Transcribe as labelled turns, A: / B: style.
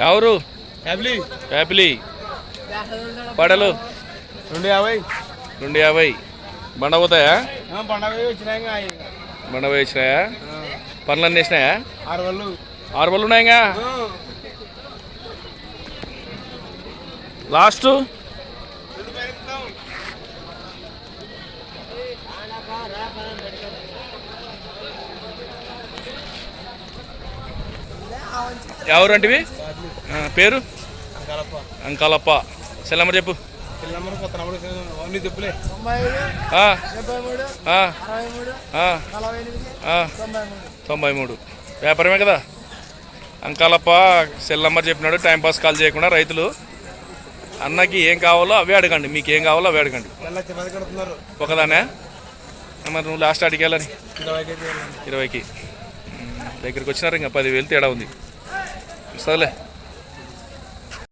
A: ఎవరు యాపిలి పడలు
B: రెండు యాభై
A: రెండు యాభై బండ పోతాయా బండ పోయి వచ్చినాయా పనులు అన్నీ వేసినాయా
B: ఆరు వాళ్ళు
A: ఆరు వాళ్ళు ఉన్నాయిగా లాస్ట్. ఎవరు అంటివి పేరు? అంకాలప్ప. సెల్ నెంబర్ చెప్పు.
B: చెప్పులే తొంభై మూడు
A: తొంభై మూడు వ్యాపారమే కదా? అంకాలప్ప సెల్ నెంబర్ చెప్పినాడు టైంపాస్ కాల్ చేయకుండా రైతులు అన్నకి ఏం కావాలో అవే అడగండి. మీకు ఏం కావాలో అవే అడగండి. ఒకదానే? మరి నువ్వు లాస్ట్
B: కేజీలు
A: ఇరవైకి దగ్గరికి వచ్చినారు ఇంకా పదివేలు తేడా ఉంది. వస్తుందిలే